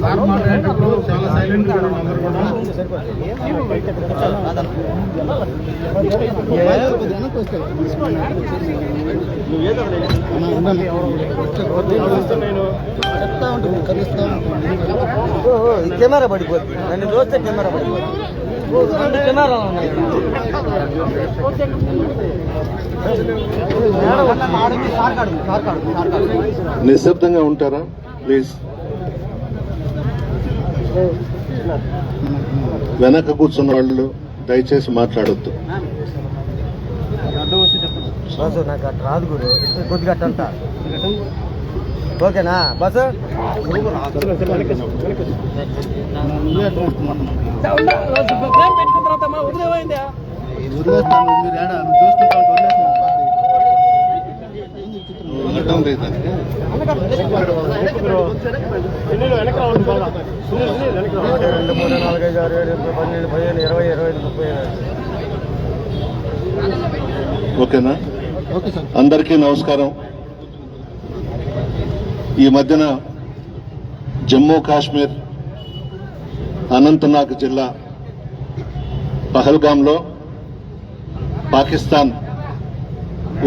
Sir మాట్లాడేటప్పుడు చాలా సైలెంట్గా అందరూ కూడా కెమెరా పడిపోతుంది నన్ను చూస్తే కెమెరా పడిపోతుంది నిశ్శబ్దంగా ఉంటారా? ప్లీజ్ వెనక కూర్చున్న వాళ్ళు దయచేసి మాట్లాడొద్దు. నాకు అట్లా రాదు గురు. కొద్దిగా అట్ట అంట ఓకేనా? బస్? రెండు మూడు నాలుగు ఐదు ఆరు ఏడు ఎనిమిది పన్నెండు పదిహేను ఇరవై ఇరవై ఐదు ముప్పై ఓకేనా? అందరికీ నమస్కారం. ఈ మధ్యన జమ్మూ కాశ్మీర్ అనంతనాగ్ జిల్లా పహల్గాంలో పాకిస్తాన్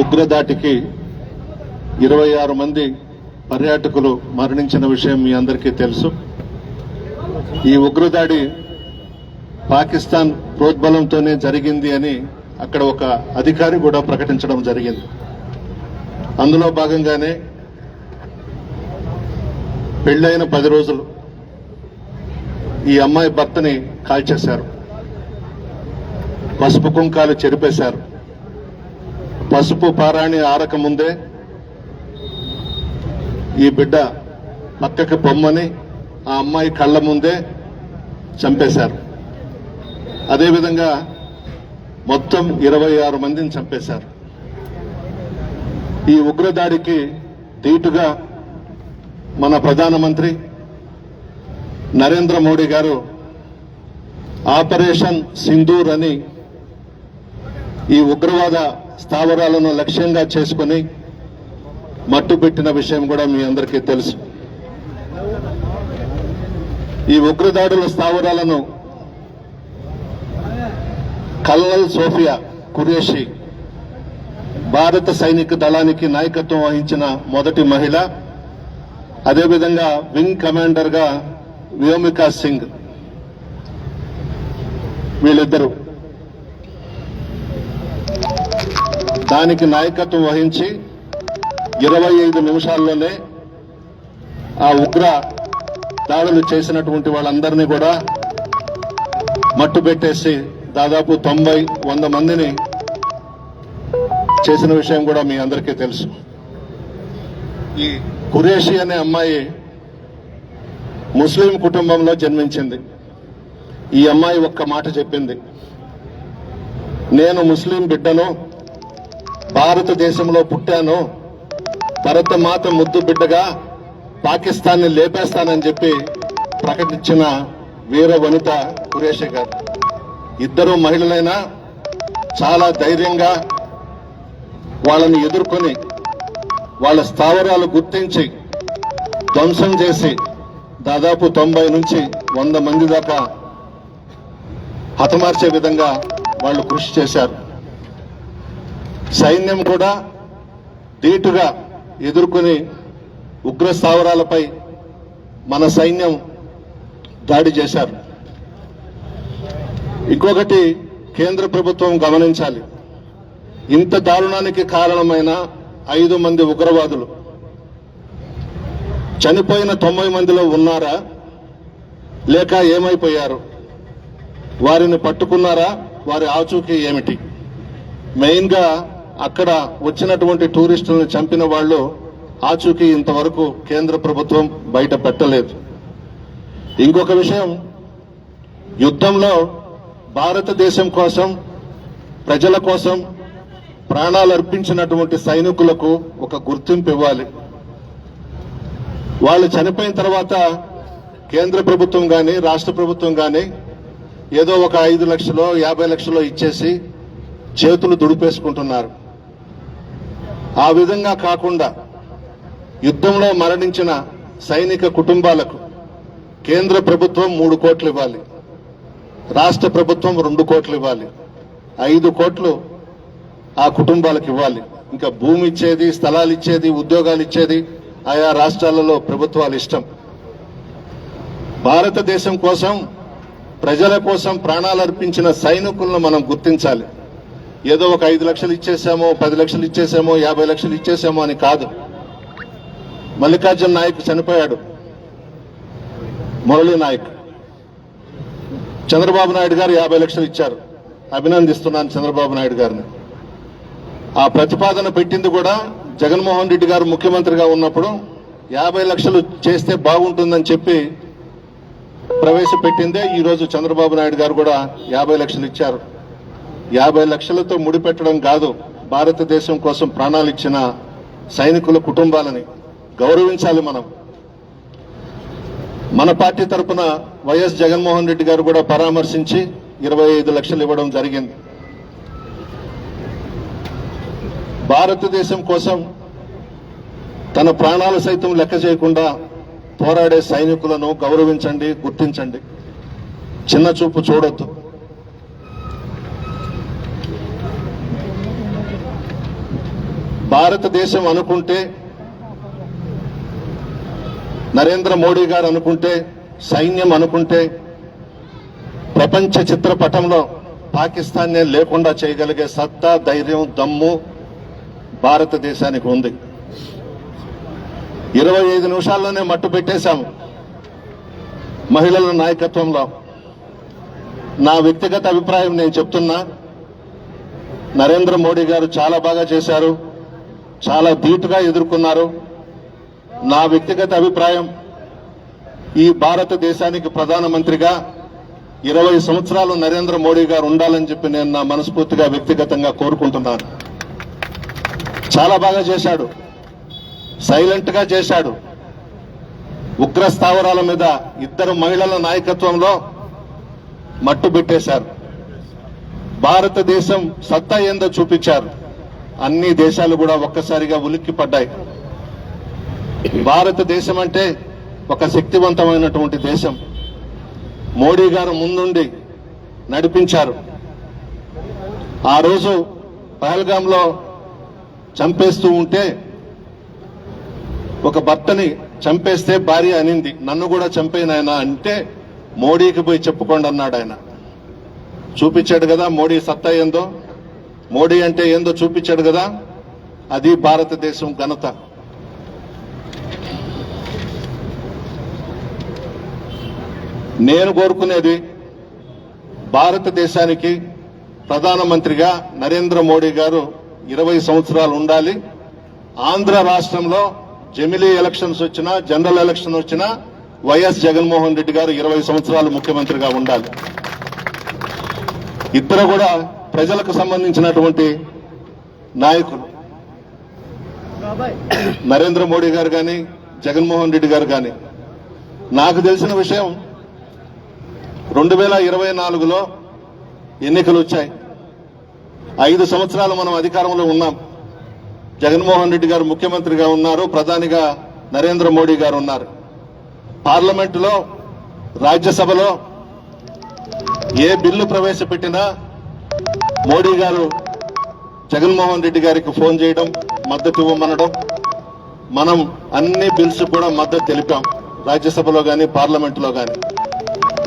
ఉగ్రదాటికి ఇరవై ఆరు మంది పర్యాటకులు మరణించిన విషయం మీ అందరికీ తెలుసు. ఈ ఉగ్రదాడి పాకిస్తాన్ ప్రోద్బలంతోనే జరిగింది అని అక్కడ ఒక అధికారి కూడా ప్రకటించడం జరిగింది. అందులో భాగంగానే పెళ్ళైన పది రోజులు ఈ అమ్మాయి భర్తని కాల్చేశారు. పసుపు కుంకాలు చెరిపేశారు. పసుపు పారాణి ఆరక ముందే ఈ బిడ్డ పక్కకి పొమ్మని ఆ అమ్మాయి కళ్ళ ముందే చంపేశారు. అదేవిధంగా మొత్తం ఇరవై ఆరు మందిని చంపేశారు. ఈ ఉగ్రదాడికి ధీటుగా మన ప్రధానమంత్రి నరేంద్ర మోడీ గారు ఆపరేషన్ సింధూర్ అని ఈ ఉగ్రవాద స్థావరాలను లక్ష్యంగా చేసుకుని మట్టుపెట్టిన విషయం కూడా మీ అందరికీ తెలుసు. ఈ ఉగ్రదాడుల స్థావరాలను కల్నల్ సోఫియా కురేషి భారత సైనిక దళానికి నాయకత్వం వహించిన మొదటి మహిళ అదేవిధంగా వింగ్ కమాండర్గా వ్యోమికా సింగ్ వీళ్ళిద్దరూ. దానికి నాయకత్వం వహించి ఇరవై ఐదు నిమిషాల్లోనే ఆ ఉగ్ర దాడులు చేసినటువంటి వాళ్ళందరినీ కూడా మట్టు పెట్టేసి దాదాపు తొంభై వంద మందిని చేసిన విషయం కూడా మీ అందరికీ తెలుసు. ఈ కురేషి అనే అమ్మాయి ముస్లిం కుటుంబంలో జన్మించింది. ఈ అమ్మాయి ఒక్క మాట చెప్పింది. నేను ముస్లిం బిడ్డను భారతదేశంలో పుట్టాను భరతమాత ముద్దు బిడ్డగా పాకిస్తాన్ని లేపేస్తానని చెప్పి ప్రకటించిన వీర వనిత కురేషి గారు. ఇద్దరు మహిళలైనా చాలా ధైర్యంగా వాళ్ళని ఎదుర్కొని వాళ్ళ స్థావరాలు గుర్తించి ధ్వంసం చేసి దాదాపు తొంభై నుంచి వంద మంది దాకా హతమార్చే విధంగా వాళ్ళు కృషి చేశారు. సైన్యం కూడా ధీటుగా ఎదుర్కొని ఉగ్ర స్థావరాలపై మన సైన్యం దాడి చేశారు. ఇంకొకటి కేంద్ర ప్రభుత్వం గమనించాలి. ఇంత దారుణానికి కారణమైన ఐదు మంది ఉగ్రవాదులు. చనిపోయిన తొంభై మందిలో ఉన్నారా? లేక ఏమైపోయారు? వారిని పట్టుకున్నారా? వారి ఆచూకీ ఏమిటి? మెయిన్గా అక్కడ వచ్చినటువంటి టూరిస్టులను చంపిన వాళ్ళు ఆచూకీ ఇంతవరకు కేంద్ర ప్రభుత్వం బయట పెట్టలేదు. ఇంకొక విషయం యుద్ధంలో భారతదేశం కోసం ప్రజల కోసం ప్రాణాలు అర్పించినటువంటి సైనికులకు ఒక గుర్తింపు ఇవ్వాలి. వాళ్ళు చనిపోయిన తర్వాత కేంద్ర ప్రభుత్వం కానీ రాష్ట్ర ప్రభుత్వం కానీ ఏదో ఒక ఐదు లక్షలో యాభై లక్షలో ఇచ్చేసి చేతులు దుడిపేసుకుంటున్నారు. ఆ విధంగా కాకుండా యుద్ధంలో మరణించిన సైనిక కుటుంబాలకు కేంద్ర ప్రభుత్వం మూడు కోట్లు ఇవ్వాలి. రాష్ట్ర ప్రభుత్వం రెండు కోట్లు ఇవ్వాలి. ఐదు కోట్లు ఆ కుటుంబాలకు ఇవ్వాలి. ఇంకా భూమి ఇచ్చేది స్థలాలు ఇచ్చేది ఉద్యోగాలు ఇచ్చేది ఆయా రాష్ట్రాలలో ప్రభుత్వాలు ఇష్టం. భారతదేశం కోసం ప్రజల కోసం ప్రాణాలు అర్పించిన సైనికులను మనం గుర్తించాలి. ఏదో ఒక ఐదు లక్షలు ఇచ్చేసామో పది లక్షలు ఇచ్చేసామో యాభై లక్షలు ఇచ్చేసామో అని కాదు. మల్లికార్జున నాయక్ చనిపోయాడు. మురళీ నాయక్. చంద్రబాబు నాయుడు గారు యాభై లక్షలు ఇచ్చారు. అభినందిస్తున్నాను చంద్రబాబు నాయుడు గారిని. ఆ ప్రతిపాదన పెట్టింది కూడా జగన్మోహన్ రెడ్డి గారు ముఖ్యమంత్రిగా ఉన్నప్పుడు యాభై లక్షలు చేస్తే బాగుంటుందని చెప్పి ప్రవేశపెట్టిందే ఈ రోజు చంద్రబాబు నాయుడు గారు కూడా యాభై లక్షలు ఇచ్చారు. యాభై లక్షలతో ముడిపెట్టడం కాదు భారతదేశం కోసం ప్రాణాలు ఇచ్చిన సైనికుల కుటుంబాలని గౌరవించాలి మనం. మన పార్టీ తరపున వైఎస్ జగన్మోహన్ రెడ్డి గారు కూడా పరామర్శించి ఇరవై ఐదు లక్షలు ఇవ్వడం జరిగింది. భారతదేశం కోసం తన ప్రాణాలు సైతం లెక్క చేయకుండా పోరాడే సైనికులను గౌరవించండి గుర్తించండి. చిన్న చూపు చూడొద్దు. భారతదేశం అనుకుంటే నరేంద్ర మోడీ గారు అనుకుంటే సైన్యం అనుకుంటే ప్రపంచ చిత్రపటంలో పాకిస్తాన్నే లేకుండా చేయగలిగే సత్తా ధైర్యం దమ్ము భారతదేశానికి ఉంది ఇరవై ఐదు నిమిషాల్లోనే మట్టు పెట్టేశాము. మహిళల నాయకత్వంలో. నా వ్యక్తిగత అభిప్రాయం నేను చెప్తున్నా. నరేంద్ర మోడీ గారు చాలా బాగా చేశారు. చాలా ధీటుగా ఎదుర్కొన్నారు. నా వ్యక్తిగత అభిప్రాయం ఈ భారతదేశానికి ప్రధానమంత్రిగా ఇరవై సంవత్సరాలు నరేంద్ర మోడీ గారు ఉండాలని చెప్పి నేను నా మనస్ఫూర్తిగా వ్యక్తిగతంగా కోరుకుంటున్నాను. చాలా బాగా చేశాడు. సైలెంట్గా చేశాడు. ఉగ్ర స్థావరాల మీద ఇద్దరు మహిళల నాయకత్వంలో మట్టు పెట్టేశారు. భారతదేశం సత్తా ఏందో చూపించారు. అన్ని దేశాలు కూడా ఒక్కసారిగా ఉలిక్కి పడ్డాయి. భారతదేశం అంటే ఒక శక్తివంతమైనటువంటి దేశం. మోడీ గారు ముందుండి నడిపించారు. ఆ రోజు పహల్గాంలో చంపేస్తూ ఉంటే ఒక భర్తని చంపేస్తే భార్య అనింది. నన్ను కూడా చంపేనాయన అంటే మోడీకి పోయి చెప్పుకోండి అన్నాడు ఆయన. చూపించాడు కదా మోడీ సత్తా ఏందో? మోడీ అంటే ఏందో చూపించాడు కదా? అది భారతదేశం ఘనత. నేను కోరుకునేది భారతదేశానికి ప్రధానమంత్రిగా నరేంద్ర మోడీ గారు ఇరవై సంవత్సరాలు ఉండాలి. ఆంధ్ర రాష్ట్రంలో జమిలీ ఎలక్షన్స్ వచ్చినా జనరల్ ఎలక్షన్ వచ్చినా వైఎస్ జగన్మోహన్ రెడ్డి గారు ఇరవై సంవత్సరాలు ముఖ్యమంత్రిగా ఉండాలి. ఇద్దరు కూడా ప్రజలకు సంబంధించినటువంటి నాయకులు. నరేంద్ర మోడీ గారు కానీ జగన్మోహన్ రెడ్డి గారు కానీ నాకు తెలిసిన విషయం రెండు వేల ఇరవై నాలుగులో ఎన్నికలు వచ్చాయి. ఐదు సంవత్సరాలు మనం అధికారంలో ఉన్నాం. జగన్మోహన్ రెడ్డి గారు ముఖ్యమంత్రిగా ఉన్నారు ప్రధానిగా నరేంద్ర మోడీ గారు ఉన్నారు. పార్లమెంటులో రాజ్యసభలో ఏ బిల్లు ప్రవేశపెట్టినా మోడీ గారు జగన్మోహన్ రెడ్డి గారికి ఫోన్ చేయడం మద్దతు ఇవ్వమనడం మనం అన్ని బిల్స్ కూడా మద్దతు తెలిపాం రాజ్యసభలో కానీ పార్లమెంటులో కానీ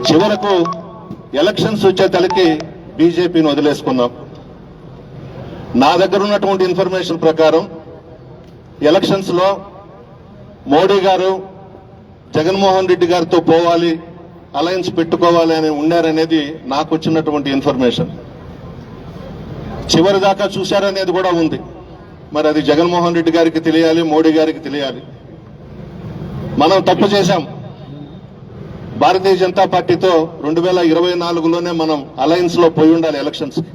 చివరకు ఎలక్షన్స్ వచ్చే తలకి బీజేపీని వదిలేసుకున్నాం. నా దగ్గర ఉన్నటువంటి ఇన్ఫర్మేషన్ ప్రకారం ఎలక్షన్స్లో మోడీ గారు జగన్మోహన్ రెడ్డి గారితో పోవాలి అలయన్స్ పెట్టుకోవాలి అని ఉన్నారనేది నాకు వచ్చినటువంటి ఇన్ఫర్మేషన్ చివరి దాకా చూశారనేది కూడా ఉంది. మరి అది జగన్మోహన్ రెడ్డి గారికి తెలియాలి మోడీ గారికి తెలియాలి. మనం తప్పు చేశాం. భారతీయ జనతా పార్టీతో రెండు వేల ఇరవై నాలుగులోనే మనం అలయన్స్లో పోయి ఉండాలి ఎలక్షన్స్కి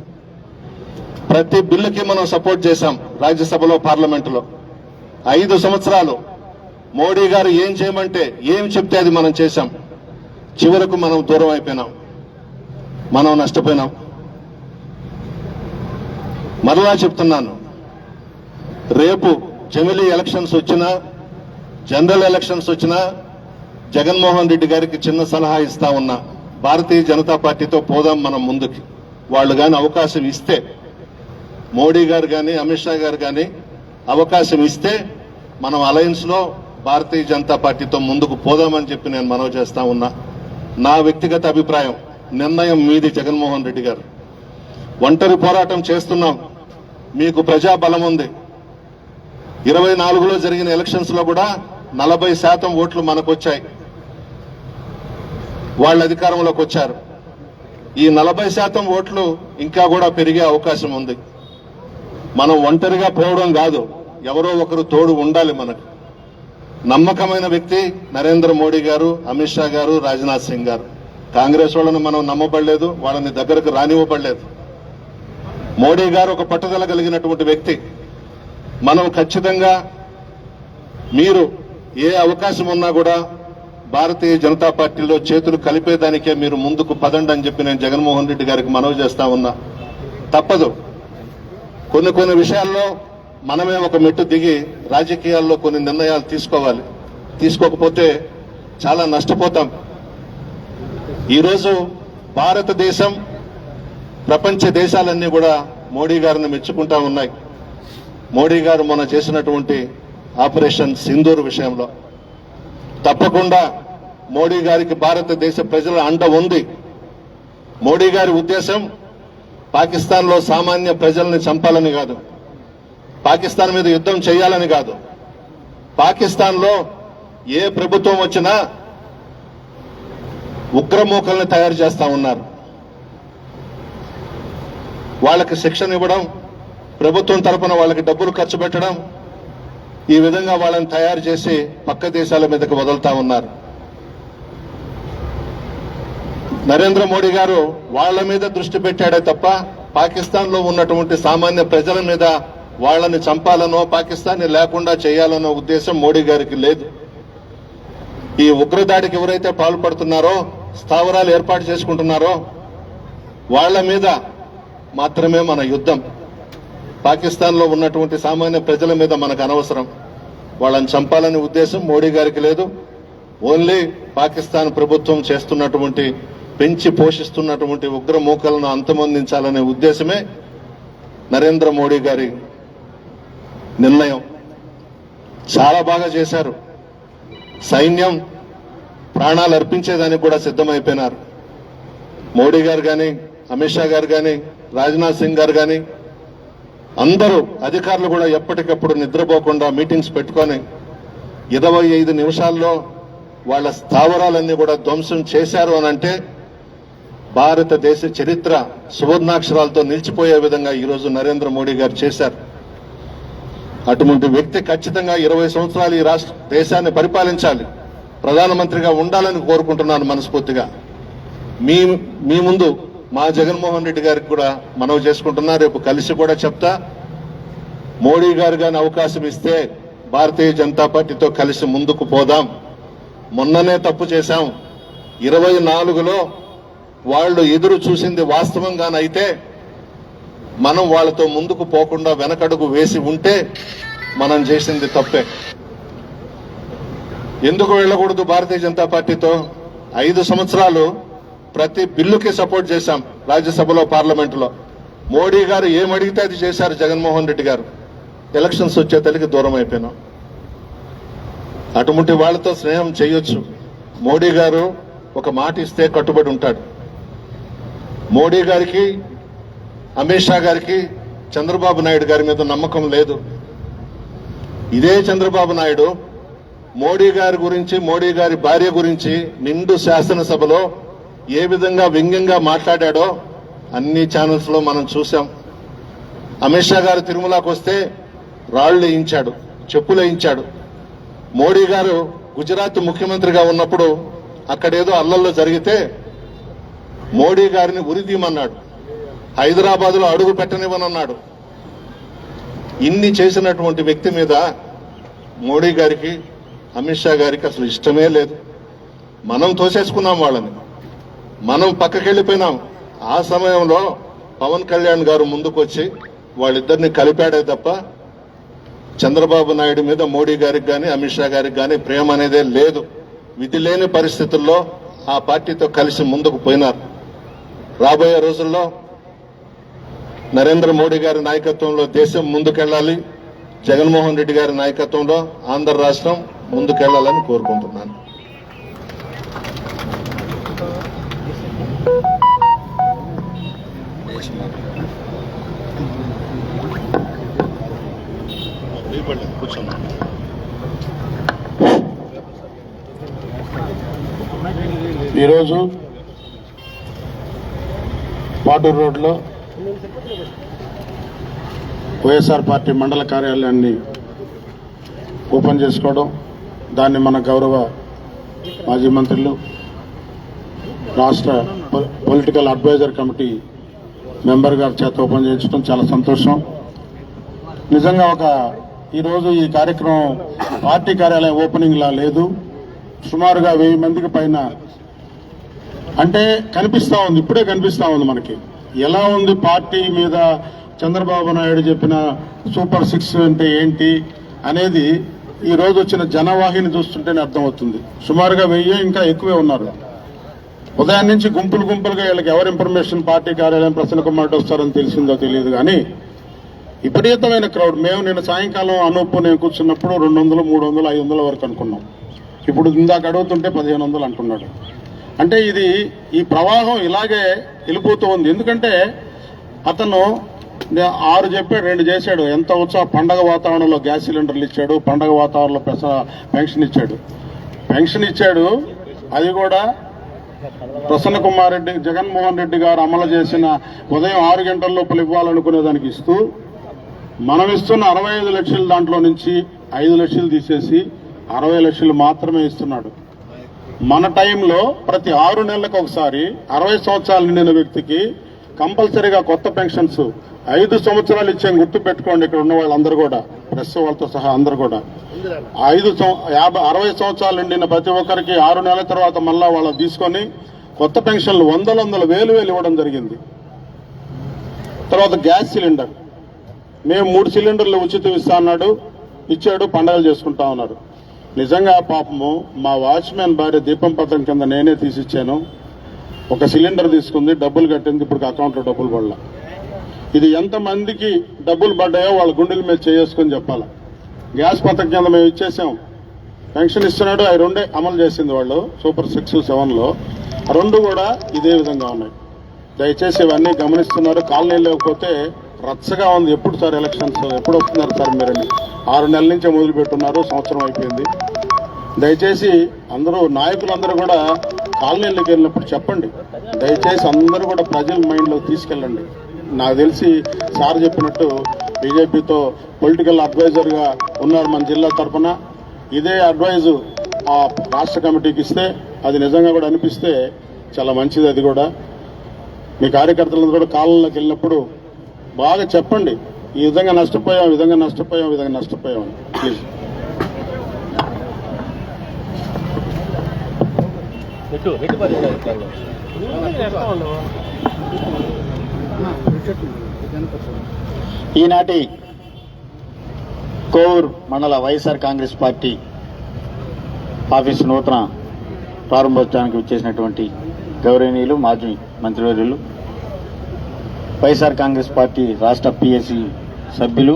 ప్రతి బిల్లుకి మనం సపోర్ట్ చేశాం రాజ్యసభలో పార్లమెంటులో. ఐదు సంవత్సరాలు మోడీ గారు ఏం చేయమంటే ఏం చెప్తే అది మనం చేశాం. చివరకు మనం దూరం అయిపోయినాం. మనం నష్టపోయినాం. మరలా చెప్తున్నాను. రేపు జమిలీ ఎలక్షన్స్ వచ్చినా జనరల్ ఎలక్షన్స్ వచ్చినా జగన్మోహన్ రెడ్డి గారికి చిన్న సలహా ఇస్తా ఉన్నా. భారతీయ జనతా పార్టీతో పోదాం మనం ముందుకి. వాళ్ళు కానీ అవకాశం ఇస్తే మోడీ గారు కానీ అమిత్ షా గారు కానీ అవకాశం ఇస్తే మనం అలయన్స్లో భారతీయ జనతా పార్టీతో ముందుకు పోదామని చెప్పి నేను మనవి చేస్తా ఉన్నా. నా వ్యక్తిగత అభిప్రాయం నిర్ణయం మీది జగన్మోహన్ రెడ్డి గారు. ఒంటరి పోరాటం చేస్తున్నాం. మీకు ప్రజా బలం ఉంది. ఇరవై నాలుగులో జరిగిన ఎలక్షన్స్లో కూడా నలభై శాతం ఓట్లు మనకు వచ్చాయి వాళ్ళు అధికారంలోకి వచ్చారు. ఈ నలభై శాతం ఓట్లు ఇంకా కూడా పెరిగే అవకాశం ఉంది. మనం ఒంటరిగా పోవడం కాదు ఎవరో ఒకరు తోడు ఉండాలి మనకు. నమ్మకమైన వ్యక్తి నరేంద్ర మోడీ గారు అమిత్ షా గారు రాజ్నాథ్ సింగ్ గారు. కాంగ్రెస్ వాళ్ళని మనం నమ్మబడలేదు వాళ్ళని దగ్గరకు రానివ్వబడలేదు. మోడీ గారు ఒక పట్టుదల కలిగినటువంటి వ్యక్తి. మనం ఖచ్చితంగా మీరు ఏ అవకాశం ఉన్నా కూడా భారతీయ జనతా పార్టీలో చేతులు కలిపేదానికే మీరు ముందుకు పదండి అని చెప్పి నేను జగన్మోహన్ రెడ్డి గారికి మనవి చేస్తా ఉన్నా. తప్పదు. కొన్ని కొన్ని విషయాల్లో మనమే ఒక మెట్టు దిగి రాజకీయాల్లో కొన్ని నిర్ణయాలు తీసుకోవాలి. తీసుకోకపోతే చాలా నష్టపోతాం. ఈరోజు భారతదేశం ప్రపంచ దేశాలన్నీ కూడా మోడీ గారిని మెచ్చుకుంటా ఉన్నాయి. మోడీ గారు మొన్న చేసినటువంటి ఆపరేషన్ సింధూర్ విషయంలో. తప్పకుండా మోడీ గారికి భారతదేశ ప్రజల అండ ఉంది. మోడీ గారి ఉద్దేశం పాకిస్తాన్లో సామాన్య ప్రజల్ని చంపాలని కాదు. పాకిస్తాన్ మీద యుద్ధం చేయాలని కాదు. పాకిస్తాన్లో ఏ ప్రభుత్వం వచ్చినా ఉగ్రమూకల్ని తయారు చేస్తా ఉన్నారు. వాళ్ళకి శిక్షణ ఇవ్వడం ప్రభుత్వం తరపున వాళ్ళకి డబ్బులు ఖర్చు పెట్టడం ఈ విధంగా వాళ్ళని తయారు చేసి పక్క దేశాల మీదకి వదులుతా ఉన్నారు. నరేంద్ర మోడీ గారు వాళ్ళ మీద దృష్టి పెట్టాడే తప్ప పాకిస్తాన్లో ఉన్నటువంటి సామాన్య ప్రజల మీద వాళ్ళని చంపాలనో పాకిస్తాన్ లేకుండా చేయాలనో ఉద్దేశం మోడీ గారికి లేదు. ఈ ఉగ్రదాడికి ఎవరైతే పాల్పడుతున్నారో స్థావరాలు ఏర్పాటు చేసుకుంటున్నారో వాళ్ళ మీద మాత్రమే మన యుద్ధం. పాకిస్తాన్లో ఉన్నటువంటి సామాన్య ప్రజల మీద మనకు అనవసరం. వాళ్ళని చంపాలనే ఉద్దేశం మోడీ గారికి లేదు. ఓన్లీ పాకిస్తాన్ ప్రభుత్వం చేస్తున్నటువంటి పెంచి పోషిస్తున్నటువంటి ఉగ్ర మూకలను అంతమొందించాలనే ఉద్దేశమే నరేంద్ర మోడీ గారి నిర్ణయం. చాలా బాగా చేశారు. సైన్యం ప్రాణాలు అర్పించేదానికి కూడా సిద్ధమైపోయినారు. మోడీ గారు కానీ అమిత్ షా గారు కానీ రాజ్నాథ్ సింగ్ గారు కానీ అందరూ అధికారులు కూడా ఎప్పటికప్పుడు నిద్రపోకుండా మీటింగ్స్ పెట్టుకొని ఇరవై ఐదు నిమిషాల్లో వాళ్ళ స్థావరాలన్నీ కూడా ధ్వంసం చేశారు అని అంటే భారతదేశ చరిత్ర సువర్ణాక్షరాలతో నిలిచిపోయే విధంగా ఈరోజు నరేంద్ర మోడీ గారు చేశారు. అటువంటి వ్యక్తి ఖచ్చితంగా ఇరవై సంవత్సరాలు ఈ రాష్ట్ర దేశాన్ని పరిపాలించాలి. ప్రధానమంత్రిగా ఉండాలని కోరుకుంటున్నాను మనస్ఫూర్తిగా. మీ మీ ముందు మా జగన్మోహన్ రెడ్డి గారికి కూడా మనవి చేసుకుంటున్నా రేపు కలిసి కూడా చెప్తా. మోడీ గారు కానీ అవకాశం ఇస్తే భారతీయ జనతా పార్టీతో కలిసి ముందుకు పోదాం. మొన్ననే తప్పు చేశాం. ఇరవై నాలుగులో వాళ్ళు ఎదురు చూసింది వాస్తవంగానైతే మనం వాళ్ళతో ముందుకు పోకుండా వెనకడుగు వేసి ఉంటే మనం చేసింది తప్పే. ఎందుకు వెళ్ళకూడదు భారతీయ జనతా పార్టీతో? ఐదు సంవత్సరాలు ప్రతి బిల్లుకి సపోర్ట్ చేశాం రాజ్యసభలో పార్లమెంటులో. మోడీ గారు ఏమడిగితే అది చేశారు జగన్మోహన్ రెడ్డి గారు. ఎలక్షన్స్ వచ్చే తల్లికి దూరం అయిపోయినాం. అటువంటి వాళ్ళతో స్నేహం చేయొచ్చు. మోడీ గారు ఒక మాట ఇస్తే కట్టుబడి ఉంటాడు. మోడీ గారికి అమిత్ షా గారికి చంద్రబాబు నాయుడు గారి మీద నమ్మకం లేదు. ఇదే చంద్రబాబు నాయుడు మోడీ గారి గురించి మోడీ గారి భార్య గురించి నిండు శాసనసభలో ఏ విధంగా వ్యంగ్యంగా మాట్లాడాడో అన్ని ఛానల్స్లో మనం చూసాం అమిత్ షా గారు తిరుమలకు వస్తే రాళ్ళు వేయించాడు చెప్పులు వేయించాడు. మోడీ గారు గుజరాత్ ముఖ్యమంత్రిగా ఉన్నప్పుడు అక్కడేదో అల్లల్లో జరిగితే మోడీ గారిని ఉరిదీయమన్నాడు హైదరాబాద్లో అడుగు పెట్టనివ్వనన్నాడు. ఇన్ని చేసినటువంటి వ్యక్తి మీద మోడీ గారికి అమిత్ షా గారికి అసలు ఇష్టమే లేదు. మనం తోసేసుకున్నాం వాళ్ళని. మనం పక్కకెళ్ళిపోయినాం. ఆ సమయంలో పవన్ కళ్యాణ్ గారు ముందుకొచ్చి వాళ్ళిద్దరిని కలిపాడే తప్ప చంద్రబాబు నాయుడు మీద మోడీ గారికి కానీ అమిత్ షా గారికి కానీ ప్రేమ అనేదే లేదు. విధి లేని పరిస్థితుల్లో ఆ పార్టీతో కలిసి ముందుకు పోయినారు. రాబోయే రోజుల్లో నరేంద్ర మోడీ గారి నాయకత్వంలో దేశం ముందుకెళ్ళాలి జగన్మోహన్ రెడ్డి గారి నాయకత్వంలో ఆంధ్ర రాష్ట్రం ముందుకెళ్ళాలని కోరుకుంటున్నాను. ఈరోజు పాటూరు రోడ్లో వైఎస్ఆర్ పార్టీ మండల కార్యాలయాన్ని ఓపెన్ చేసుకోవడం దాన్ని మన గౌరవ మాజీ మంత్రులు రాష్ట్ర పొలిటికల్ అడ్వైజర్ కమిటీ మెంబర్ గారి చేత ఓపెన్ చేయించడం చాలా సంతోషం. నిజంగా ఒక ఈరోజు ఈ కార్యక్రమం పార్టీ కార్యాలయం ఓపెనింగ్లా లేదు. సుమారుగా వెయ్యి మందికి పైన అంటే కనిపిస్తా ఉంది ఇప్పుడే కనిపిస్తా ఉంది మనకి. ఎలా ఉంది పార్టీ మీద చంద్రబాబు నాయుడు చెప్పిన సూపర్ సిక్స్ అంటే ఏంటి అనేది ఈ రోజు వచ్చిన జనవాహిని చూస్తుంటేనే అర్థమవుతుంది. సుమారుగా వెయ్యి ఇంకా ఎక్కువే ఉన్నారు. ఉదయం నుంచి గుంపులు గుంపులుగా వీళ్ళకి ఎవరు ఇన్ఫర్మేషన్ పార్టీ కార్యాలయం ప్రసన్న కుమార్ వస్తారని తెలిసిందో తెలియదు కానీ విపరీతమైన క్రౌడ్ మేము నిన్న సాయంకాలం అనూపు నేను కూర్చున్నప్పుడు రెండు వందలు మూడు వందలు ఐదు వందల వరకు అనుకున్నాం. ఇప్పుడు ఇందాక అడుగుతుంటే పదిహేను వందలు అంటున్నాడు. అంటే ఇది ఈ ప్రవాహం ఇలాగే వెళ్ళిపోతూ ఉంది. ఎందుకంటే అతను ఆరు చెప్పాడు రెండు చేశాడు. ఎంత ఉత్సాహ పండగ వాతావరణంలో గ్యాస్ సిలిండర్లు ఇచ్చాడు పండగ వాతావరణంలో పెస- పెన్షన్ ఇచ్చాడు. పెన్షన్ ఇచ్చాడు. అది కూడా ప్రసన్న కుమార్ రెడ్డి జగన్మోహన్ రెడ్డి గారు అమలు చేసిన ఉదయం ఆరు గంటల లోపల ఇవ్వాలనుకునే దానికి ఇస్తూ మనం ఇస్తున్న అరవై ఐదు లక్షల దాంట్లో నుంచి ఐదు లక్షలు తీసేసి అరవై లక్షలు మాత్రమే ఇస్తున్నాడు. మన టైంలో ప్రతి ఆరు నెలలకు ఒకసారి అరవై సంవత్సరాలు నిండిన వ్యక్తికి కంపల్సరీగా కొత్త పెన్షన్స్ ఐదు సంవత్సరాలు ఇచ్చాం గుర్తు పెట్టుకోండి ఇక్కడ ఉన్న వాళ్ళందరూ కూడా ప్రెస్ వాళ్ళతో సహా అందరూ కూడా. ఐదు యాభై అరవై సంవత్సరాలు నిండిన ప్రతి ఒక్కరికి ఆరు నెలల తర్వాత మళ్ళా వాళ్ళని తీసుకొని కొత్త పెన్షన్లు వందల వందల వేలు వేలు ఇవ్వడం జరిగింది. తర్వాత గ్యాస్ సిలిండర్. మేము మూడు సిలిండర్లు ఉచితం ఇస్తా అన్నాడు ఇచ్చాడు పండగలు చేసుకుంటా ఉన్నారు. నిజంగా పాపము మా వాచ్మెన్ భార్య దీపం పథకం కింద నేనే తీసిచ్చాను. ఒక సిలిండర్ తీసుకుంది డబ్బులు కట్టింది ఇప్పుడు అకౌంట్లో డబ్బులు పడలా. ఇది ఎంతమందికి డబ్బులు పడ్డాయో వాళ్ళ గుండెల మీద చేసుకొని చెప్పాలి. గ్యాస్ పథకం కింద మేము ఇచ్చేసాం. పెన్షన్ ఇస్తున్నాడు అవి రెండే అమలు చేసింది వాళ్ళు సూపర్ సిక్స్ సెవెన్లో రెండు కూడా ఇదే విధంగా ఉన్నాయి. దయచేసి ఇవన్నీ గమనిస్తున్నారు. కాలనీ లేకపోతే రచ్చగా ఉంది. ఎప్పుడు సార్ ఎలక్షన్స్? ఎప్పుడు వస్తున్నారు సార్ మీరని ఆరు నెలల నుంచే మొదలుపెట్టున్నారు సంవత్సరం అయిపోయింది. దయచేసి అందరూ నాయకులందరూ కూడా కాలనీలకు వెళ్ళినప్పుడు చెప్పండి. దయచేసి అందరూ కూడా ప్రజల మైండ్లో తీసుకెళ్ళండి. నాకు తెలిసి సార్ చెప్పినట్టు బీజేపీతో పొలిటికల్ అడ్వైజర్గా ఉన్నారు మన జిల్లా తరఫున ఇదే అడ్వైజ్ ఆ రాష్ట్ర కమిటీకి ఇస్తే అది నిజంగా కూడా అనిపిస్తే చాలా మంచిది అది కూడా. మీ కార్యకర్తలందరూ కూడా కాలంలోకి వెళ్ళినప్పుడు బాగా చెప్పండి. ఈ విధంగా నష్టపోయాం విధంగా నష్టపోయాం విధంగా నష్టపోయాం. ప్లీజ్. ఈనాటి కోవూర్ మండల వైఎస్ఆర్ కాంగ్రెస్ పార్టీ ఆఫీసు నూతన ప్రారంభోత్సవానికి వచ్చేసినటువంటి గౌరవనీయులు మాజీ మంత్రివర్యులు వైఎస్ఆర్ కాంగ్రెస్ పార్టీ రాష్ట్ర పిఎస్సి సభ్యులు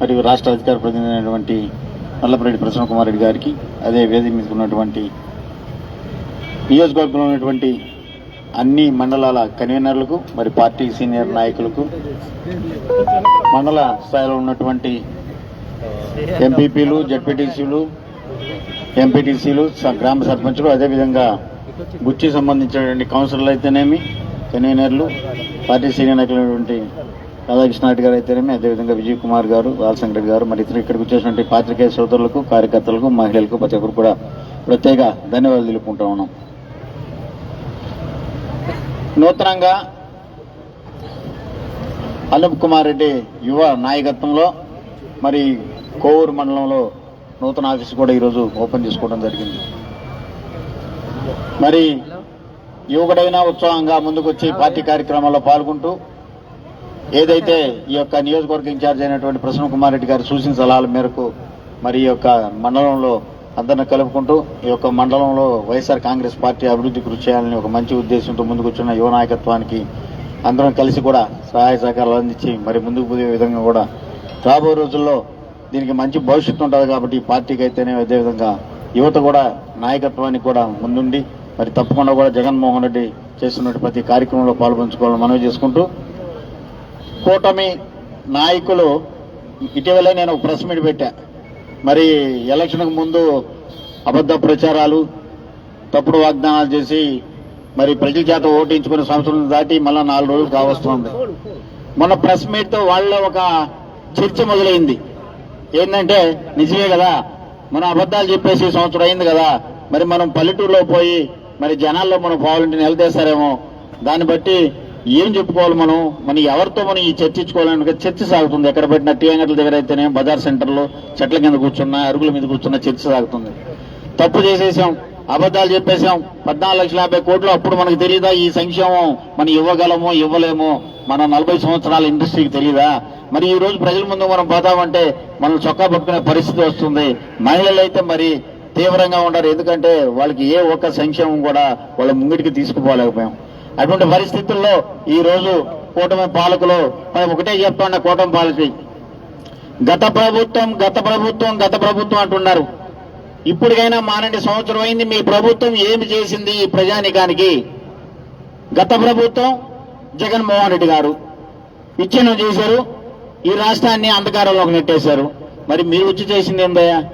మరియు రాష్ట్ర అధికార ప్రతినిధి అయినటువంటి నల్లపరెడ్డి ప్రసన్నకుమార్ రెడ్డి గారికి అదే వేదిక మీద ఉన్నటువంటి నియోజకవర్గంలో ఉన్నటువంటి అన్ని మండలాల కన్వీనర్లకు మరి పార్టీ సీనియర్ నాయకులకు మండల స్థాయిలో ఉన్నటువంటి ఎంపీపీలు జడ్పీటీసీలు ఎంపీటీసీలు గ్రామ సర్పంచులు అదేవిధంగా గుచ్చి సంబంధించినటువంటి కౌన్సిలర్లు అయితేనేమి కన్వీనర్లు పార్టీ సీనియర్ నాయకులు రాధాకృష్ణారెడ్డి గారు అయితేనేమి అదేవిధంగా విజయ్ కుమార్ గారు లాల్సంగ్ గారు మరి ఇతర ఇక్కడికి వచ్చేసినటువంటి పాత్రికేయ సోదరులకు కార్యకర్తలకు మహిళలకు ప్రతి ఒక్కరు కూడా ప్రత్యేక ధన్యవాదాలు తెలుపుకుంటా ఉన్నాం. నూతనంగా అనూప్ కుమార్ రెడ్డి యువ నాయకత్వంలో మరి కోవూరు మండలంలో నూతన ఆఫీస్ కూడా ఈరోజు ఓపెన్ చేసుకోవడం జరిగింది. మరి యువకుడైనా ఉత్సాహంగా ముందుకొచ్చి పార్టీ కార్యక్రమాల్లో పాల్గొంటూ ఏదైతే ఈ యొక్క నియోజకవర్గ ఇన్ఛార్జ్ అయినటువంటి ప్రసన్న కుమార్ రెడ్డి గారు సూచన సలహాల మేరకు మరి ఈ యొక్క మండలంలో అందరిని కలుపుకుంటూ ఈ యొక్క మండలంలో వైఎస్ఆర్ కాంగ్రెస్ పార్టీ అభివృద్ధి కృషి చేయాలని ఒక మంచి ఉద్దేశంతో ముందుకొచ్చిన యువ నాయకత్వానికి అందరం కలిసి కూడా సహాయ సహకారాలు అందించి మరి ముందుకు పోయే విధంగా కూడా రాబోయే రోజుల్లో దీనికి మంచి భవిష్యత్తు ఉంటుంది కాబట్టి ఈ పార్టీకి అయితేనే అదేవిధంగా యువత కూడా నాయకత్వానికి కూడా ముందుండి మరి తప్పకుండా కూడా జగన్మోహన్ రెడ్డి చేస్తున్నటువంటి ప్రతి కార్యక్రమంలో పాల్పంచుకోవాలని మనవి చేసుకుంటూ కూటమి నాయకులు ఇటీవలే నేను ప్రెస్ మీట్ పెట్టా. మరి ఎలక్షన్కు ముందు అబద్ధ ప్రచారాలు తప్పుడు వాగ్దానాలు చేసి మరి ప్రజల చేత ఓటించుకునే సంవత్సరం దాటి మళ్ళా నాలుగు రోజులు కావస్తుంది. మొన్న ప్రెస్ మీట్తో వాళ్ళ ఒక చర్చ మొదలైంది. ఏంటంటే నిజమే కదా మనం అబద్ధాలు చెప్పేసి సంవత్సరం అయింది కదా మరి మనం పల్లెటూరులో పోయి మరి జనాల్లో మనం పోవాలంటే నిలదీస్తారేమో దాన్ని బట్టి ఏం చెప్పుకోవాలి మనం? మనం ఎవరితో మనం ఈ చర్చించుకోవాలని చర్చ సాగుతుంది. ఎక్కడ పెట్టిన టీ అంగట్ల దగ్గర అయితేనే బజార్ సెంటర్లో చెట్ల కింద కూర్చున్నా అరుగుల మీద కూర్చున్న చర్చ సాగుతుంది. తప్పు చేసేసాం అబద్ధాలు చెప్పేసాం పద్నాలుగు లక్షల యాభై కోట్లు అప్పుడు మనకు తెలియదా ఈ సంక్షేమం మనం ఇవ్వగలమో ఇవ్వలేమో? మన నలభై సంవత్సరాల ఇండస్ట్రీకి తెలియదా మరి ఈ రోజు ప్రజల ముందు మనం పోతామంటే మనం చొక్కా పట్టుకునే పరిస్థితి వస్తుంది. మహిళలు అయితే మరి తీవ్రంగా ఉండరు. ఎందుకంటే వాళ్ళకి ఏ ఒక్క సంక్షేమం కూడా వాళ్ళ ముంగిటికి తీసుకుపోలేకపోయాం. అటువంటి పరిస్థితుల్లో ఈ రోజు కూటమి పాలకులు మనం ఒకటే చెప్తున్న కూటమి పాలసీ. గత ప్రభుత్వం గత ప్రభుత్వం గత ప్రభుత్వం అంటున్నారు. ఇప్పటికైనా మానండి సంవత్సరం అయింది మీ ప్రభుత్వం ఏమి చేసింది ఈ ప్రజానికానికి? గత ప్రభుత్వం జగన్మోహన్ రెడ్డి గారు విచ్ఛిన్నం చేశారు ఈ రాష్ట్రాన్ని అంధకారంలోకి నెట్టేశారు. మరి మీరు వచ్చి చేసింది ఏందయ్యా?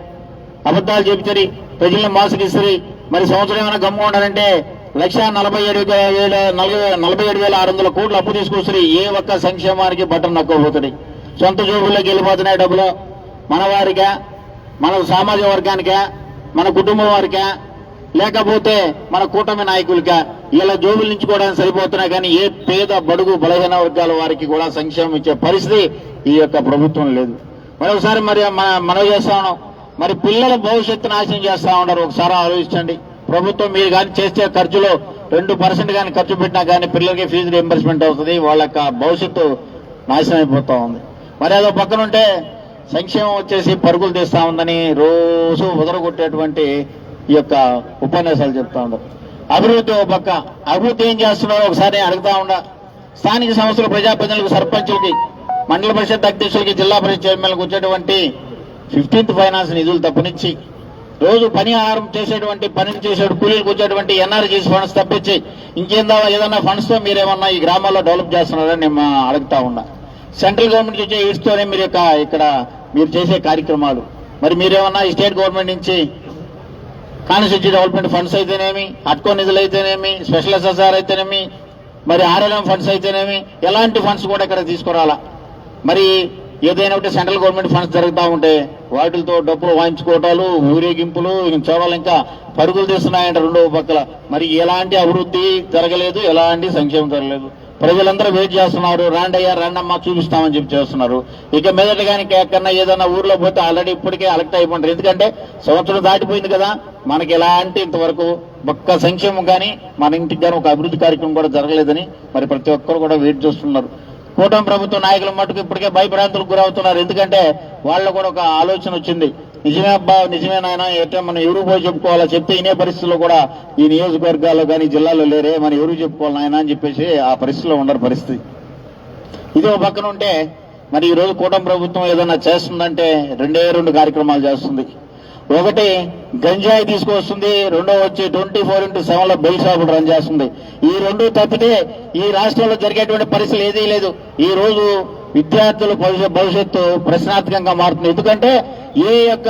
అబద్ధాలు చెబుతారు ప్రజల్ని మోసగిస్తారు మరి సంవత్సరం ఏమైనా గమ్ము ఉండాలంటే లక్ష నలభై ఏడు వేల నలభై నలభై ఏడు వేల ఆరు వందల కోట్లు అప్పు తీసుకొస్తుంది. ఏ ఒక్క సంక్షేమానికి బట్టలు నక్కపోతుంది సొంత జోబుల్లోకి వెళ్ళిపోతున్నాయి డబ్బులు. మన వారికా? మన సామాజిక వర్గానికా? మన కుటుంబం వారికా? లేకపోతే మన కూటమి నాయకులకా? ఇలా జోబుల నుంచి కూడా సరిపోతున్నాయి కానీ ఏ పేద బడుగు బలహీన వర్గాల వారికి కూడా సంక్షేమం ఇచ్చే పరిస్థితి ఈ యొక్క ప్రభుత్వం లేదు. మరొకసారి మరి మనం మనవి చేస్తా ఉన్నాం. మరి పిల్లల భవిష్యత్తు నాశనం చేస్తా ఉన్నారు. ఒకసారి ఆలోచించండి. ప్రభుత్వం మీరు కానీ చేసే ఖర్చులో రెండు పర్సెంట్ కానీ ఖర్చు పెట్టినా కానీ పిల్లలకి ఫీజు రియంబర్స్మెంట్ అవుతుంది వాళ్ళ యొక్క భవిష్యత్తు నాశనం అయిపోతా ఉంది. మరి అదో పక్కన ఉంటే సంక్షేమం వచ్చేసి పరుగులు తీస్తా ఉందని రోజు ఉదరగొట్టేటువంటి ఈ యొక్క ఉపన్యాసాలు చెప్తా ఉండరు అభివృద్ధి ఓ పక్క. అభివృద్ధి ఏం చేస్తున్నారో ఒకసారి అడుగుతా ఉండ. స్థానిక సంస్థలు ప్రజాప్రతినిధులకు సర్పంచులకి మండల పరిషత్ అధ్యక్షులకి జిల్లా పరిషత్ చైర్మన్లకు వచ్చేటువంటి ఫిఫ్టీన్త్ ఫైనాన్స్ నిధులు తప్పనిచ్చి రోజు పని ఆహారం చేసేటువంటి పనులు చేసే కూలీలకు వచ్చేటువంటి ఎన్ఆర్జీస్ ఫండ్స్ తప్పించి ఇంకేందా ఏదన్నా ఫండ్స్తో మీరేమన్నా ఈ గ్రామాల్లో డెవలప్ చేస్తున్నారని నేను అడుగుతా ఉన్నా. సెంట్రల్ గవర్నమెంట్ నుంచి ఇస్తూనే మీరు ఇక్కడ మీరు చేసే కార్యక్రమాలు. మరి మీరేమన్నా స్టేట్ గవర్నమెంట్ నుంచి కాన్స్టిట్యూన్సీ డెవలప్మెంట్ ఫండ్స్ అయితేనేమి అట్కో నిధులు అయితేనేమి స్పెషల్ ఎస్ఎస్ఆర్ అయితేనేమి మరి ఆర్ఎల్ఎం ఫండ్స్ అయితేనేమి ఎలాంటి ఫండ్స్ కూడా ఇక్కడ తీసుకురాలా? మరి ఏదైనా ఒకటి సెంట్రల్ గవర్నమెంట్ ఫండ్స్ జరుగుతూ ఉంటే వాటితో డబ్బులు వాయించుకోవటాలు ఊరేగింపులు చోరాలు ఇంకా పరుగులు తీస్తున్నాయంట రెండో పక్కల. మరి ఎలాంటి అభివృద్ధి జరగలేదు ఎలాంటి సంక్షేమం జరగలేదు. ప్రజలందరూ వెయిట్ చేస్తున్నారు. రాండయ్యా రాండమ్మా చూపిస్తామని చెప్పి చేస్తున్నారు. ఇక మీదట కానీ ఎక్కడన్నా ఏదన్నా ఊర్లో పోతే ఆల్రెడీ ఇప్పటికే అలెక్ట్ అయిపోంటారు ఎందుకంటే సంవత్సరం దాటిపోయింది కదా మనకి ఎలాంటి ఇంతవరకు ఒక్క సంక్షేమం కానీ మన ఇంటికి కానీ ఒక అభివృద్ధి కార్యక్రమం కూడా జరగలేదని మరి ప్రతి ఒక్కరు కూడా వెయిట్ చేస్తున్నారు. కూటమి ప్రభుత్వ నాయకుల మటుకు ఇప్పటికే భయభ్రాంతులకు గురవుతున్నారు. ఎందుకంటే వాళ్ళ కూడా ఒక ఆలోచన వచ్చింది. నిజమే అబ్బా నిజమే నాయన ఎట్లా మనం ఎవరు పోయి చెప్పుకోవాలా చెప్తే ఇనే పరిస్థితుల్లో కూడా ఈ నియోజకవర్గాల్లో కానీ జిల్లాలో లేరే మనం ఎవరు చెప్పుకోవాలి నాయన అని చెప్పేసి ఆ పరిస్థితిలో ఉండరు పరిస్థితి. ఇది ఒక పక్కన ఉంటే మరి ఈరోజు కూటమి ప్రభుత్వం ఏదైనా చేస్తుందంటే రెండే రెండు కార్యక్రమాలు చేస్తుంది. ఒకటి గంజాయి తీసుకొస్తుంది రెండో వచ్చి ట్వంటీ ఫోర్ ఇంటూ సెవెన్లో బెల్ షాపులు రన్ చేస్తుంది. ఈ రెండు తప్పితే ఈ రాష్ట్రంలో జరిగేటువంటి పరిస్థితులు ఏదీ లేదు. ఈ రోజు విద్యార్థుల భవిష్యత్తు ప్రశ్నార్థకంగా మారుతుంది. ఎందుకంటే ఏ యొక్క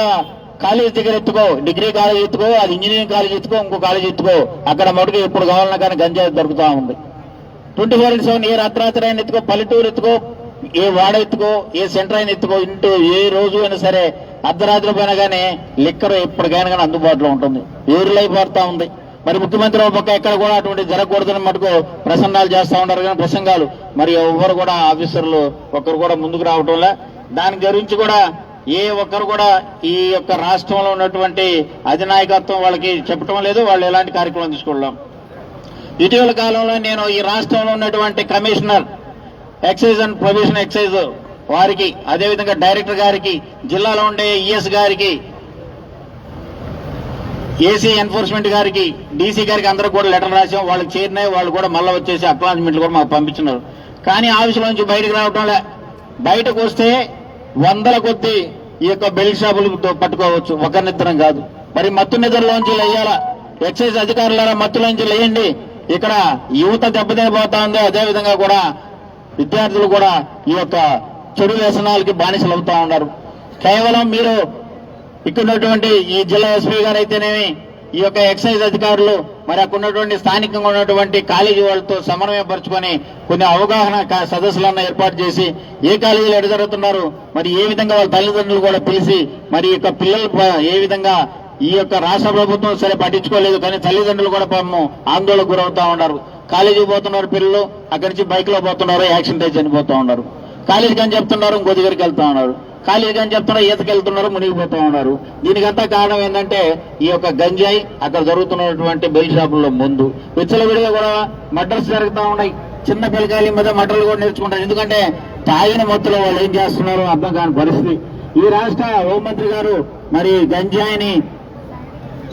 కాలేజ్ దగ్గర ఎత్తుకో డిగ్రీ కాలేజ్ ఎత్తుకో అది ఇంజనీరింగ్ కాలేజ్ ఎత్తుకో ఇంకో కాలేజ్ ఎత్తుకో అక్కడ మటుకు ఎప్పుడు కావాలన్నా కానీ గంజాయి దొరుకుతూ ఉంది. ట్వంటీ ఫోర్ ఇంటూ సెవెన్ ఏ అర్ధరాత్రి ఎత్తుకో పల్లెటూరు ఎత్తుకో ఏ వాడ ఎత్తుకో ఏ సెంటర్ అయినా ఎత్తుకో ఇంటూ ఏ రోజు అయినా సరే అర్ధరాత్రి పైన కానీ లిక్కర్ ఎప్పటికైనా కానీ అందుబాటులో ఉంటుంది. ఏరులైపోతా ఉంది. మరి ముఖ్యమంత్రి ఒక పక్క ఎక్కడ కూడా అటువంటి జరగకూడదని మటుకు ప్రసంగాలు చేస్తూ ఉంటారు కానీ ప్రసంగాలు. మరి ఎవరు కూడా ఆఫీసర్లు ఒక్కరు కూడా ముందుకు రావటంలే దాని గురించి కూడా ఏ ఒక్కరు కూడా ఈ యొక్క రాష్ట్రంలో ఉన్నటువంటి అధినాయకత్వం వాళ్ళకి చెప్పటం లేదు. వాళ్ళు ఎలాంటి కార్యక్రమం తీసుకోవడం ఇటీవల కాలంలో నేను ఈ రాష్ట్రంలో ఉన్నటువంటి commissioner excise and prohibition excise వారికి అదేవిధంగా డైరెక్టర్ గారికి జిల్లాలో ఉండే ఈఎస్ గారికి ఏసీ ఎన్ఫోర్స్మెంట్ గారికి డీసీ గారికి అందరూ కూడా లెటర్ రాసాం. వాళ్ళకి చేరినాయి. వాళ్ళు కూడా మళ్ళీ వచ్చేసి అపాయింట్మెంట్లు కూడా మాకు పంపించినారు. కానీ ఆఫీసులో నుంచి బయటకు రావటం లే. బయటకు వస్తే వందల కొద్ది ఈ యొక్క బెల్ట్ షాపులతో పట్టుకోవచ్చు. ఒకరినిద్దరం కాదు. మరి మత్తు నిద్రలోంచి లేయాలా? ఎక్సైజ్ అధికారులారా మత్తులోంచి లేయండి. ఇక్కడ యువత దెబ్బతినిపోతా ఉంది. అదేవిధంగా కూడా విద్యార్థులు కూడా ఈ యొక్క చెడు వ్యసనాలకి బానిసలు అవుతా ఉన్నారు. కేవలం మీరు ఇక్కడ ఉన్నటువంటి ఈ జిల్లా ఎస్పీ గారు అయితేనేమి ఈ యొక్క ఎక్సైజ్ అధికారులు మరి అక్కడ ఉన్నటువంటి స్థానికంగా ఉన్నటువంటి కాలేజీ వాళ్ళతో సమన్వయపరుచుకొని కొన్ని అవగాహన సదస్సులను సదస్సులన్న ఏర్పాటు చేసి ఏ కాలేజీలు ఎడ జరుగుతున్నారు మరి ఏ విధంగా వాళ్ళ తల్లిదండ్రులు కూడా పిలిచి మరి యొక్క పిల్లలు ఏ విధంగా ఈ యొక్క రాష్ట్ర ప్రభుత్వం సరే పట్టించుకోలేదు కానీ తల్లిదండ్రులు కూడా పాపం ఆందోళనకు గురవుతా ఉన్నారు. కాలేజీకి పోతున్నారు పిల్లలు అక్కడి నుంచి బైక్లో పోతున్నారు యాక్సిడెంట్ అయి చనిపోతూ ఉన్నారు. కాలేజీకి అని చెప్తున్నారు ఇంకో దగ్గరికి వెళ్తా ఉన్నారు. కాలేజీకి అని చెప్తున్నారు ఈతకి వెళ్తున్నారు మునిగిపోతా ఉన్నారు. దీనికంతా కారణం ఏంటంటే ఈ యొక్క గంజాయి అక్కడ జరుగుతున్నటువంటి బెల్ట్ షాపుల్లో ముందు. విచ్చలవిడిగా కూడా మర్డర్స్ జరుగుతూ ఉన్నాయి. చిన్న పిల్లకాయల మీద మర్డర్లు కూడా నేర్చుకుంటారు. ఎందుకంటే తాగిన మత్తులో వాళ్ళు ఏం చేస్తున్నారో అర్థం కాని పరిస్థితి. ఈ రాష్ట్ర హోంమంత్రి గారు మరి గంజాయిని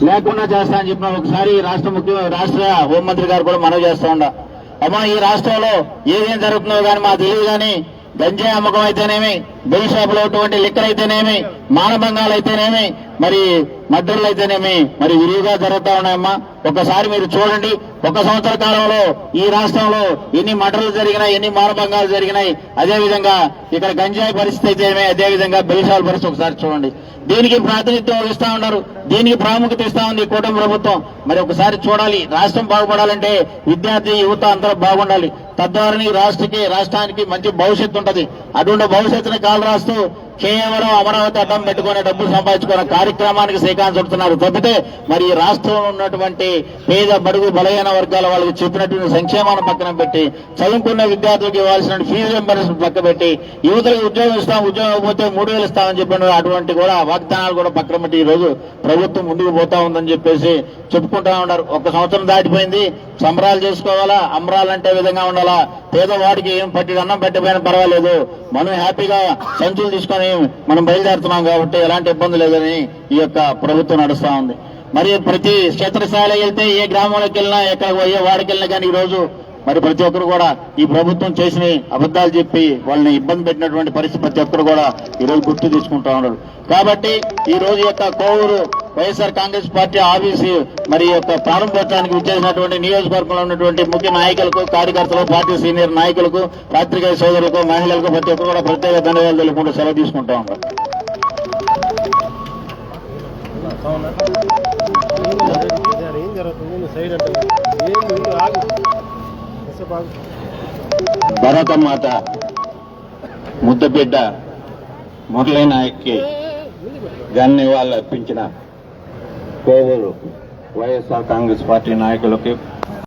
లేకుండా చేస్తా అని చెప్పిన ఒకసారి రాష్ట్ర ముఖ్య రాష్ట్ర హోంమంత్రి గారు కూడా మనవి చేస్తా ఉండ. అమ్మా ఈ రాష్ట్రంలో ఏదేం జరుగుతుందో కానీ మాకు తెలియదు కానీ గంజాయి అమ్మకం అయితేనేమి బెల్ షాపులో ఉన్నటువంటి లిక్కర్ అయితేనేమి మానభంగాలు అయితేనేమి మరి మద్దతులు అయితేనేమి మరి విరివిగా జరుగుతా ఉన్నాయమ్మా. ఒకసారి మీరు చూడండి. ఒక సంవత్సర కాలంలో ఈ రాష్ట్రంలో ఎన్ని మటర్లు జరిగినాయి ఎన్ని మానభంగాలు జరిగినాయి అదేవిధంగా ఇక్కడ గంజాయి పరిస్థితి అయితేనేమి అదేవిధంగా విధంగా బెల్ పరిస్థితి ఒకసారి చూడండి. దీనికి ప్రాతినిధ్యం వహిస్తా ఉన్నారు. దీనికి ప్రాముఖ్యత ఇస్తా ఉంది కూటమి ప్రభుత్వం. మరి ఒకసారి చూడాలి. రాష్ట్రం బాగుపడాలంటే విద్యార్థి యువత అందరూ బాగుండాలి. తద్వారా రాష్ట్రకి రాష్ట్రానికి మంచి భవిష్యత్తు ఉంటది. అటువంటి భవిష్యత్తుని కాలు రాస్తూ కేవలం అమరావతి అడ్డం పెట్టుకుని డబ్బులు సంపాదించుకునే కార్యక్రమానికి శ్రీకాంత్ చుడుతున్నారు. తప్పితే మరి రాష్ట్రంలో ఉన్నటువంటి పేద బడుగు బలహీన వర్గాల వాళ్ళకి చెప్పినటువంటి సంక్షేమాన్ని పక్కన పెట్టి చదువుకున్న విద్యార్థులకు ఇవ్వాల్సిన ఫీజు రింబర్స్మెంట్ పక్క పెట్టి యువతలకు ఉద్యోగం ఇస్తాం ఉద్యోగం పోతే మూడు వేలు ఇస్తామని చెప్పిన అటువంటి కూడా వాగ్దానాలు కూడా పక్కన పెట్టి ఈ రోజు ప్రభుత్వం ముందుకు పోతా ఉందని చెప్పేసి చెప్పుకుంటా ఉన్నారు. ఒక సంవత్సరం దాటిపోయింది. సంబరాలు చేసుకోవాలా? అమరాలంటే విధంగా ఉండాలా? పేదవాడికి ఏం పట్టి అన్నం పెట్టకపోయినా పర్వాలేదు. మనం హ్యాపీగా సంచులు తీసుకొని మనం బయలుదేరుతున్నాం కాబట్టి ఎలాంటి ఇబ్బంది లేదని ఈ యొక్క ప్రభుత్వం నడుస్తూ ఉంది. మరి ప్రతి క్షేత్రస్థాయిలో వెళ్తే ఏ గ్రామంలోకి వెళ్ళినా ఎక్కడ ఏ వాడికి వెళ్ళినా కానీ ఈ రోజు మరి ప్రతి ఒక్కరు కూడా ఈ ప్రభుత్వం చేసిన అబద్ధాలు చెప్పి వాళ్ళని ఇబ్బంది పెట్టినటువంటి పరిస్థితి ప్రతి ఒక్కరు కూడా ఈ రోజు గుర్తు తీసుకుంటా ఉన్నారు. కాబట్టి ఈ రోజు యొక్క Kovur YSR Congress party office మరి యొక్క ప్రారంభోత్సవానికి విచ్చేసినటువంటి నియోజకవర్గంలో ఉన్నటువంటి ముఖ్య నాయకులకు కార్యకర్తలు పార్టీ సీనియర్ నాయకులకు పాత్రికేయ సోదరులకు మహిళలకు ప్రతి ఒక్కరు కూడా ప్రత్యేక ధన్యవాదాలు తెలుపుకుంటూ సెలవు తీసుకుంటా ఉంటారు ఏం జరుగుతుంది? సైడ్ అంటే ఏం భరతమాత ముద్దబిడ్డ మురళీ నాయక్కి ఘన వాళ్ళు అర్పించిన కోవూరు వైఎస్ఆర్ కాంగ్రెస్ పార్టీ నాయకులకి